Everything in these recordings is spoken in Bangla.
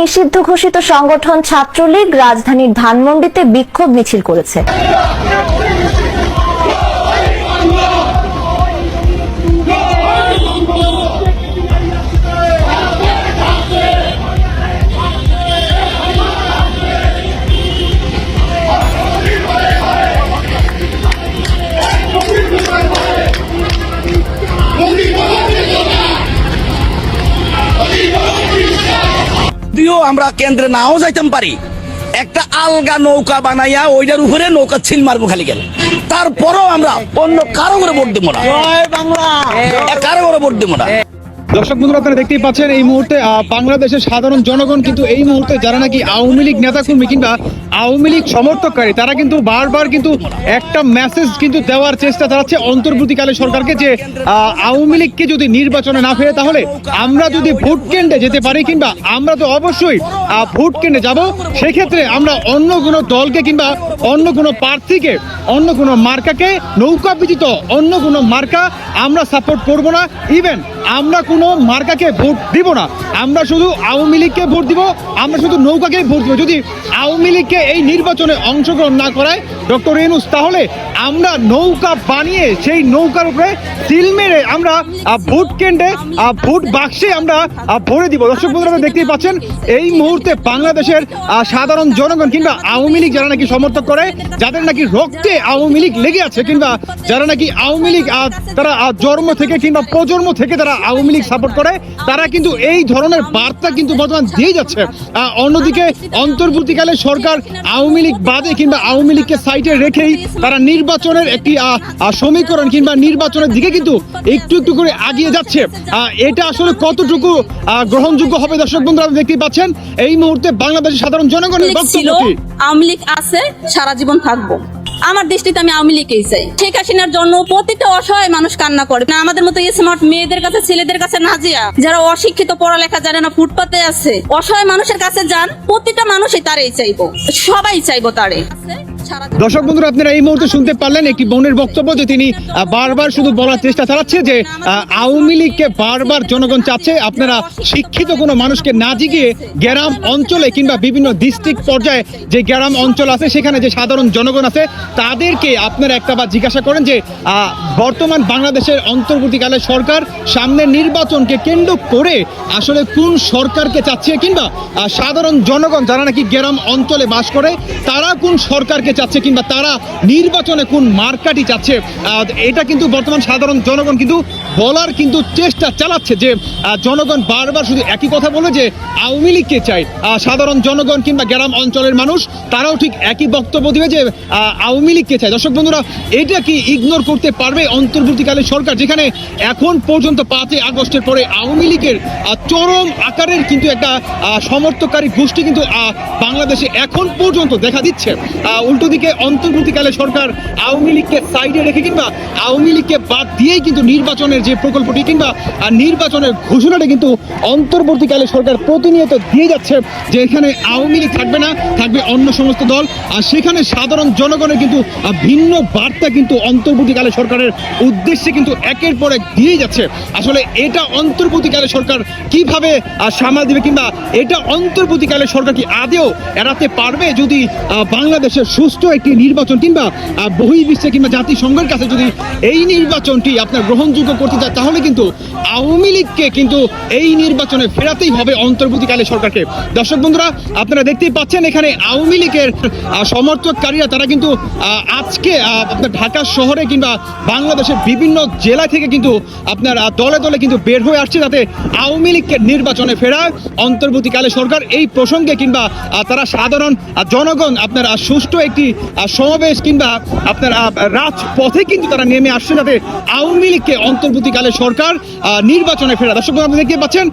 নিষিদ্ধ ঘোষিত সংগঠন ছাত্রলীগ রাজধানীর ধানমন্ডিতে বিক্ষোভ মিছিল করেছে। আমরা কেন্দ্রে নাও যাইতাম পারি। একটা আলগা নৌকা বানাইয়া ওইটার উপরে নৌকা ছিল মারবো খালি গেল। তারপরও আমরা অন্য কারও করে ভোট দেবো না। কারও করে ভোট দেবো না। দর্শক বন্ধুরা, আপনারা দেখতেই পাচ্ছেন এই মুহূর্তে বাংলাদেশের সাধারণ জনগণ কিন্তু এই মুহূর্তে যারা নাকি আওয়ামী লীগ নেতাকর্মী কিংবা আওয়ামী লীগ সমর্থককারী, তারা কিন্তু বারবার কিন্তু একটা মেসেজ কিন্তু দেওয়ার চেষ্টা চালাচ্ছে অন্তর্বর্তীকালে সরকারকে যে আওয়ামী লীগকে যদি নির্বাচনে না ফেরে, তাহলে আমরা যদি ভোট কেন্দ্রে যেতে পারি কিংবা আমরা তো অবশ্যই ভোট কেন্দ্রে যাব, সেক্ষেত্রে আমরা অন্য কোনো দলকে কিংবা অন্য কোনো প্রার্থীকে, অন্য কোনো মার্কাকে নৌকা ব্যতীত অন্য কোনো মার্কা আমরা সাপোর্ট করব না। ইভেন আমরা কোনো মার্কাকে ভোট দিব না। আমরা শুধু আওয়ামী লীগকে ভোট দিব, আমরা শুধু নৌকাকে ভোট দিব। যদি আওয়ামী লীগকে এই নির্বাচনে অংশগ্রহণ না করায়, ডক্টর ইনুস তাহলে আমরা নৌকা বানিয়ে সেই নৌকার উপরে সিল মেরে আমরা ভোট কেন্দ্রে ভোট বাক্সে আমরা ভরে দিব। দর্শক বন্ধুরা দেখতেই পাচ্ছেন, এই মুহূর্তে বাংলাদেশের সাধারণ জনগণ কিংবা আওয়ামী লীগ যারা নাকি সমর্থক করে, যাদের নাকি রক্তে আওয়ামী লীগ লেগে আছে কিংবা যারা নাকি আওয়ামী লীগ তারা জন্ম থেকে কিংবা প্রজন্ম থেকে তারা আওয়ামী লীগ সাপোর্ট করে তারা কিন্তু এই ধরনের বার্তা কিন্তু বর্তমান দিয়ে যাচ্ছে। অন্যদিকে অন্তর্বর্তীকালে সরকার আওয়ামী লীগ বাদে কিংবা আওয়ামী লীগকে সাইডে রেখেই তারা নির্বাচনের একটি সমীকরণ কিংবা নির্বাচনের দিকে কিন্তু একটু একটু করে আগিয়ে যাচ্ছে। আহ, এটা আসলে কতটুকু গ্রহণযোগ্য হবে দর্শক বন্ধুরা আপনি দেখতেই পাচ্ছেন। এই মুহূর্তে বাংলাদেশের সাধারণ জনগণের বক্তব্য কি? আওয়ামী লীগ আছে সারা জীবন থাকব। আমার দৃষ্টিতে আমি আওয়ামী লীগকেই চাই। শেখ হাসিনার জন্য প্রতিটা অসহায় মানুষ কান্না করে। না, আমাদের মতো স্মার্ট মেয়েদের কাছে, ছেলেদের কাছে না জিয়া যারা অশিক্ষিত, পড়ালেখা জানে না, ফুটপাতে আছে, অসহায় মানুষের কাছে যান প্রতিটা মানুষই তারই চাইব। সবাই চাইব তারে। দর্শক বন্ধুরা, আপনারা এই মুহূর্তে শুনতে পারলেন একটি বোনের বক্তব্য যে তিনি বারবার শুধু বলার চেষ্টা চালাচ্ছে যে আওয়ামী লীগকে বারবার জনগণ চাচ্ছে। আপনারা শিক্ষিত কোনো মানুষকে না জিগিয়ে গ্রাম অঞ্চলে কিংবা বিভিন্ন ডিস্ট্রিক্ট পর্যায়ে যে গ্রাম অঞ্চল আছে, সেখানে যে সাধারণ জনগণ আছে, তাদেরকে আপনারা একটা বার জিজ্ঞাসা করেন যে বর্তমান বাংলাদেশের অন্তর্বর্তীকালে সরকার সামনের নির্বাচনকে কেন্দ্র করে আসলে কোন সরকারকে চাচ্ছে কিংবা সাধারণ জনগণ যারা নাকি গ্রাম অঞ্চলে বাস করে, তারা কোন সরকারকে চাচ্ছে কিংবা তারা নির্বাচনে কোন মার্কাটি চাচ্ছে এটা কিন্তু বর্তমান সাধারণ জনগণ কিন্তু বলার কিন্তু চেষ্টা চালাচ্ছে যে জনগণ বারবার শুধু একই কথা বলে যে আওয়ামী লীগকে চাই। সাধারণ জনগণ কিংবা গ্রাম অঞ্চলের মানুষ তারাও ঠিক একই বক্তব্য দিবে যে আওয়ামী লীগকে চাই। দর্শক বন্ধুরা এটা কি ইগনোর করতে পারবে অন্তর্বর্তীকালে সরকার যেখানে এখন পর্যন্ত পাঁচই আগস্টের পরে আওয়ামী লীগের চরম আকারের কিন্তু একটা আহ, সমর্থককারী গোষ্ঠী কিন্তু বাংলাদেশে এখন পর্যন্ত দেখা দিচ্ছে। উল্টো দিকে অন্তর্বর্তীকালে সরকার আওয়ামী লীগকে সাইডে রেখে কিংবা আওয়ামী লীগকে বাদ দিয়েই কিন্তু নির্বাচনের যে প্রকল্পটি কিংবা নির্বাচনের ঘোষণাটা কিন্তু অন্তর্বর্তীকালে সরকার প্রতিনিয়ত দিয়ে যাচ্ছে যে এখানে আওয়ামী লীগ থাকবে না, থাকবে অন্য সমস্ত দল। আর সেখানে সাধারণ জনগণের কিন্তু ভিন্ন বার্তা কিন্তু অন্তর্বর্তীকালে সরকারের উদ্দেশ্যে কিন্তু একের পর এক দিয়ে যাচ্ছে। আসলে এটা অন্তর্বর্তীকালে সরকার কীভাবে সামাল দিবে কিংবা এটা অন্তর্বর্তীকালে সরকার কি আদেও এড়াতে পারবে যদি বাংলাদেশের সুষ্ঠু একটি নির্বাচন কিংবা বহির্বিশ্বে কিংবা জাতিসংঘের কাছে যদি এই নির্বাচনটি আপনার গ্রহণযোগ্য করতে চায় তাহলে কিন্তু আওয়ামী লীগকে কিন্তু এই নির্বাচনে ফেরাতেই হবে অন্তর্বর্তীকালে সরকারকে। দর্শক বন্ধুরা, আপনারা দেখতেই পাচ্ছেন এখানে আওয়ামী লীগের সমর্থককারীরা, তারা কিন্তু আজকে আপনার ঢাকা শহরে কিংবা বাংলাদেশের বিভিন্ন জেলা থেকে কিন্তু আপনার দলে দলে কিন্তু বের হয়ে আসছে যাতে আওয়ামী লীগকে নির্বাচনে ফেরায় অন্তর্বর্তীকালে সরকার। এই প্রসঙ্গে কিংবা তারা সাধারণ জনগণ, আপনার সুষ্ঠু একটি সমাবেশ কিংবা আপনার রাজপথে কিন্তু তারা নেমে আসছে যাতে আওয়ামী লীগকে অন্তর্বর্তীকালে সরকার নির্বাচনে ফেরা। দর্শক আপনি দেখতে পাচ্ছেন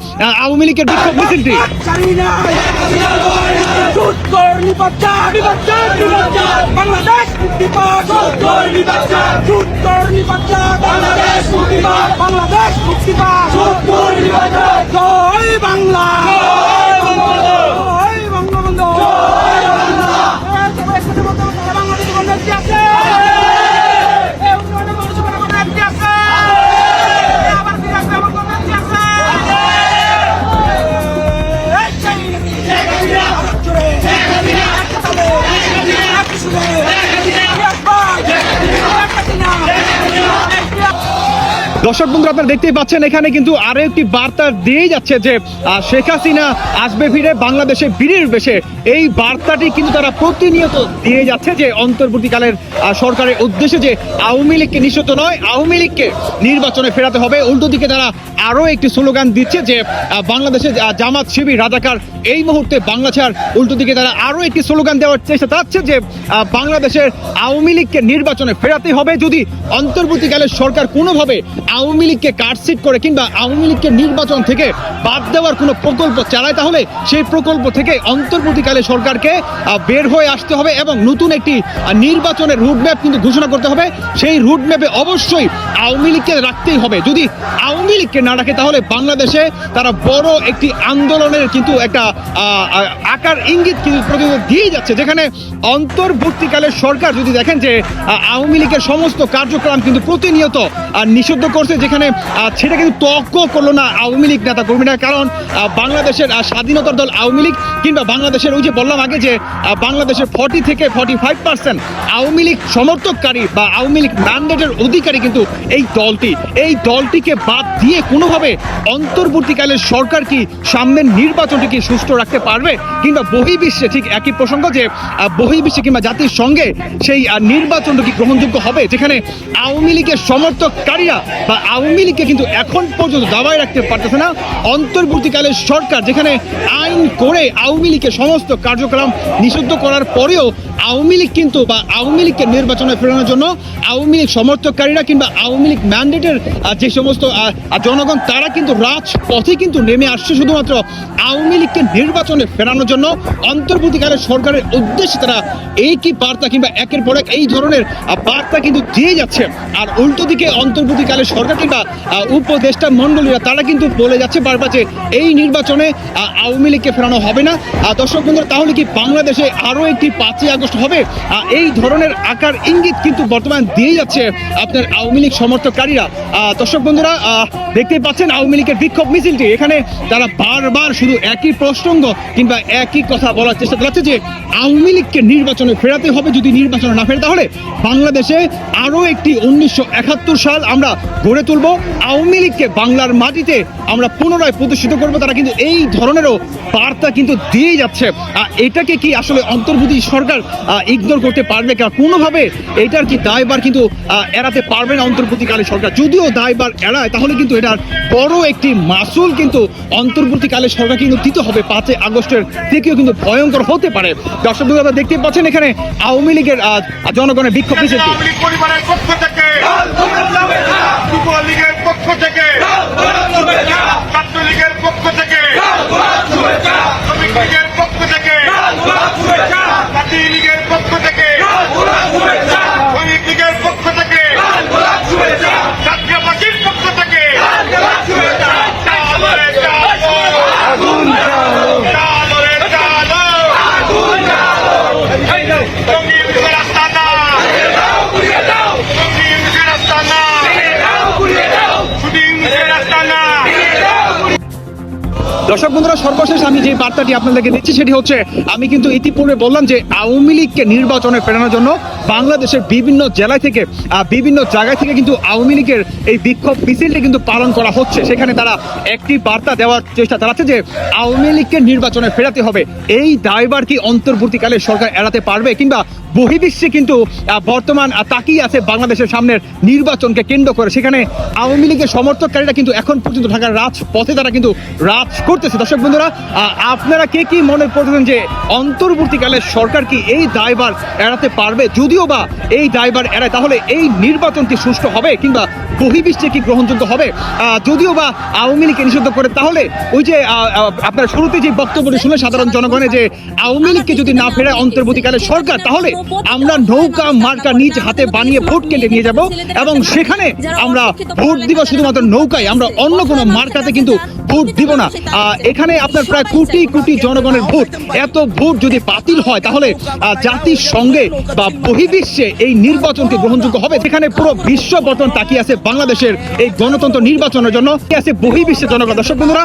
আওয়ামী লীগের বিক্ষোভ মিছিলটি। জয় বাংলা দর্শক বন্ধু আপনারা দেখতেই পাচ্ছেন এখানে কিন্তু আরও একটি বার্তা দিয়েই যাচ্ছে যে শেখ হাসিনা আসবে ফিরে বাংলাদেশে বীরের বেশে। এই বার্তাটি কিন্তু তারা প্রতিনিয়ত দিয়ে যাচ্ছে যে অন্তর্বর্তীকালের সরকারের উদ্দেশ্যে যে আওয়ামী লীগকে নিষিদ্ধ নয় আওয়ামী লীগকে নির্বাচনে ফেরাতে হবে। উল্টো দিকে তারা আরও একটি স্লোগান দিচ্ছে যে আহ, বাংলাদেশে আহ, জামাত শিবির রাজাকার এই মুহূর্তে বাংলা ছাড়। উল্টো দিকে তারা আরও একটি স্লোগান দেওয়ার চেষ্টা চাচ্ছে যে বাংলাদেশের আওয়ামী লীগকে নির্বাচনে ফেরাতে হবে। যদি অন্তর্বর্তীকালের সরকার কোনোভাবে আওয়ামী লীগকে কাটসিট করে কিংবা আওয়ামী লীগকে নির্বাচন থেকে বাদ দেওয়ার কোনো প্রকল্প চালায়, তাহলে সেই প্রকল্প থেকে অন্তর্বর্তীকালে সরকারকে বের হয়ে আসতে হবে এবং নতুন একটি নির্বাচনের রুটম্যাপ কিন্তু ঘোষণা করতে হবে। সেই রুটম্যাপে অবশ্যই আওয়ামী লীগকে রাখতেই হবে। যদি আওয়ামী লীগকে না রাখে, তাহলে বাংলাদেশে তারা বড় একটি আন্দোলনের কিন্তু একটা আকার ইঙ্গিত কিন্তু প্রতিনিয়ত দিয়ে যাচ্ছে। যেখানে অন্তর্বর্তীকালের সরকার যদি দেখেন যে আওয়ামী লীগের সমস্ত কার্যক্রম কিন্তু প্রতিনিয়ত নিষিদ্ধ করছে যেখানে সেটা কিন্তু তর্ক করল না আওয়ামী লীগ নেতা কর্মীরা। কারণ বাংলাদেশের স্বাধীনতার দল আওয়ামী লীগ কিংবা বাংলাদেশের ওই যে বললাম আগে যে বাংলাদেশের ফর্টি থেকে forty five percent Awami League সমর্থককারী বা আওয়ামী লীগ ম্যান্ডেটের অধিকারী কিন্তু এই দলটি। এই দলটিকে বাদ দিয়ে কোনোভাবে অন্তর্বর্তীকালের সরকার কি সামনের নির্বাচনটি কি সুষ্ঠু রাখতে পারবে? কিংবা বহির্বিশ্বে ঠিক একই প্রসঙ্গ যে বহির্বিশ্বে কিংবা জাতির সঙ্গে সেই নির্বাচনটা কি গ্রহণযোগ্য হবে? যেখানে আওয়ামী লীগের সমর্থককারীরা বা আওয়ামী লীগকে কিন্তু এখন পর্যন্ত দাবায় রাখতে পারতেছে না। অন্তর্বর্তীকালে সরকার যেখানে আইন করে আওয়ামী লীগের সমস্ত কার্যক্রম নিষিদ্ধ করার পরেও আওয়ামী লীগ কিন্তু বা আওয়ামী লীগকে নির্বাচনে ফেরানোর জন্য আওয়ামী লীগ সমর্থককারীরা কিংবা আওয়ামী লীগ ম্যান্ডেটের যে সমস্ত জনগণ, তারা কিন্তু রাজপথে কিন্তু নেমে আসছে শুধুমাত্র আওয়ামী লীগকে নির্বাচনে ফেরানোর জন্য। অন্তর্বর্তীকালে সরকারের উদ্দেশ্যে তারা এই কি বার্তা কিংবা একের পর এক এই ধরনের বার্তা কিন্তু দিয়ে যাচ্ছে। আর উল্টো দিকে অন্তর্বর্তীকালের সরকার কিংবা উপদেষ্টা মণ্ডলীরা, তারা কিন্তু বলে যাচ্ছে বারবার যে এই নির্বাচনে আওয়ামী লীগকে ফেরানো হবে না। দর্শক বন্ধুরা, তাহলে কি বাংলাদেশে আরও একটি পাঁচই আগস্ট হবে। এই ধরনের আকার ইঙ্গিত কিন্তু বর্তমান দিয়ে যাচ্ছে আপনার আওয়ামী লীগ সমর্থককারীরা। দর্শক বন্ধুরা আহ, দেখতেই পাচ্ছেন আওয়ামী লীগের বিক্ষোভ মিছিলটি। এখানে তারা বারবার শুধু একই প্রসঙ্গ কিংবা একই কথা বলার চেষ্টা চালাচ্ছে যে আওয়ামী লীগকে নির্বাচনে ফেরাতে হবে যদি নির্বাচনে না ফেরে তাহলে বাংলাদেশে আরও একটি উনিশশো একাত্তর সাল আমরা গড়ে তুলব। আওয়ামী লীগকে বাংলার মাটিতে আমরা পুনরায় প্রতিষ্ঠিত করব। তারা কিন্তু এই ধরনেরও বার্তা কিন্তু দিয়ে যাচ্ছে। এটাকে কি আসলে অন্তর্বর্তী সরকার ইগনোর করতে পারবে কিনা? কোনোভাবে এটার কি দায়বার কিন্তু এড়াতে পারবে না অন্তর্বর্তীকালে সরকার? যদিও দায়বার এড়ায় তাহলে কিন্তু এটার বড় একটি মাসুল কিন্তু অন্তর্বর্তীকালে সরকার কিন্তু দিতে হবে। পাঁচই আগস্টের থেকেও কিন্তু ভয়ঙ্কর হতে পারে। দর্শক বন্ধুরা, আপনারা দেখতে পাচ্ছেন এখানে আওয়ামী লীগের জনগণের বিক্ষোভ মিছিলটি আওয়ামী লীগ পরিবারের পক্ষ থেকে লীগের পক্ষ থেকে ছাত্র পক্ষ থেকে শ্রমিক লীগের দর্শক বন্ধুরা, সর্বশেষ আমি যে বার্তাটি আপনাদেরকে দিচ্ছি, সেটি হচ্ছে, আমি কিন্তু ইতিপূর্বে বললাম যে আওয়ামী লীগকে নির্বাচনে ফেরানোর জন্য বাংলাদেশের বিভিন্ন জেলায় থেকে বিভিন্ন জায়গায় থেকে কিন্তু আওয়ামী লীগের এই বিক্ষোভ মিছিলটি কিন্তু পালন করা হচ্ছে। সেখানে তারা একটি বার্তা দেওয়ার চেষ্টা চালাচ্ছে যে আওয়ামী লীগকে নির্বাচনে ফেরাতে হবে। এই দায়বার কি অন্তর্বর্তীকালে সরকার এড়াতে পারবে কিংবা বহির্বিশ্বে কিন্তু বর্তমান তাকিয়ে আছে বাংলাদেশের সামনের নির্বাচনকে কেন্দ্র করে? সেখানে আওয়ামী লীগের সমর্থককারীরা কিন্তু এখন পর্যন্ত ঢাকার রাজপথে তারা কিন্তু রাজ করতেছে। দর্শক বন্ধুরা আপনারা কে কি মনে করতেছেন যে অন্তর্বর্তীকালে সরকার কি এই দায়ভার এড়াতে পারবে? যদিও বা এই ড্রাইভার এড়ায় তাহলে এই নির্বাচনটি সুষ্ঠু হবে কিংবা বহির্বিশ্বে কি গ্রহণযোগ্য হবে? যদিও বা আওয়ামী লীগকে নিষিদ্ধ করে, তাহলে ওই যে আপনার শুরুতে যে বক্তব্যটি শুনে সাধারণ জনগণের যে আওয়ামী লীগকে যদি না ফেরায় অন্তর্বর্তীকালে সরকার, তাহলে আমরা নৌকা মার্কা নিজ হাতে বানিয়ে ভোট কেন্দ্রে নিয়ে যাব এবং সেখানে আমরা ভোট দিব শুধুমাত্র নৌকায়। আমরা অন্য কোনো মার্কাতে কিন্তু ভোট দিব না। এখানে আপনার প্রায় কোটি কোটি জনগণের ভোট। এত ভোট যদি বাতিল হয়, তাহলে জাতির সঙ্গে বা বহির্বিশ্বে এই নির্বাচনকে গ্রহণযোগ্য হবে। যেখানে পুরো বিশ্ব বর্তমান তাকিয়ে আছে বাংলাদেশের এই গণতন্ত্র নির্বাচনের জন্য আছে বহির্বিশ্বের জনগণ? দর্শক বন্ধুরা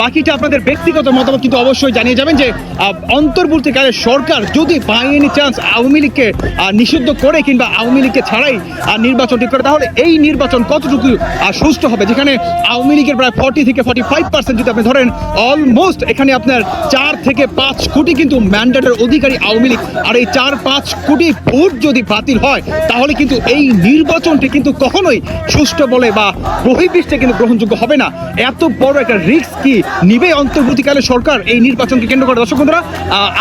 বাকিটা আপনাদের ব্যক্তিগত মতামত কিন্তু অবশ্যই জানিয়ে যাবেন যে আহ, অন্তর্বর্তীকালের সরকার যদি বাই এনি চান্স আওয়ামী লীগকে নিষিদ্ধ করে কিংবা আওয়ামী লীগকে ছাড়াই আহ, নির্বাচন ঠিক করে তাহলে এই নির্বাচন কতটুকু সুষ্ঠু হবে? যেখানে আওয়ামী লীগের প্রায় ফর্টি থেকে ফর্টি ফাইভ পার্সেন্ট যদি আপনি ধরেন অলমোস্ট এখানে আপনার চার থেকে পাঁচ কোটি কিন্তু ম্যান্ডেটের অধিকারী আওয়ামী লীগ। আর এই চার পাঁচ কোটি ভোট যদি বাতিল হয় তাহলে কিন্তু এই নির্বাচনটি কিন্তু কখনোই সুষ্ঠু বলে বা বহির্বিশ্বে কিন্তু গ্রহণযোগ্য হবে না। এত বড় একটা রিস্ক কি নিবে অন্তর্বর্তীকালে সরকার এই নির্বাচনকে কেন্দ্র করে? দর্শক বন্ধুরা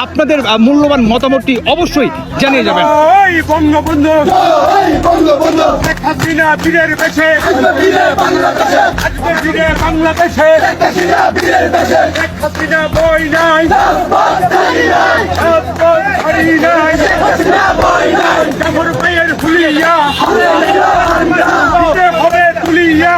আপনাদের মূল্যবান মতামতটি অবশ্যই জানিয়ে যাবেন। বঙ্গবন্ধু! বাংলাদেশে! বই নাই! নাই! হবে তুলিয়া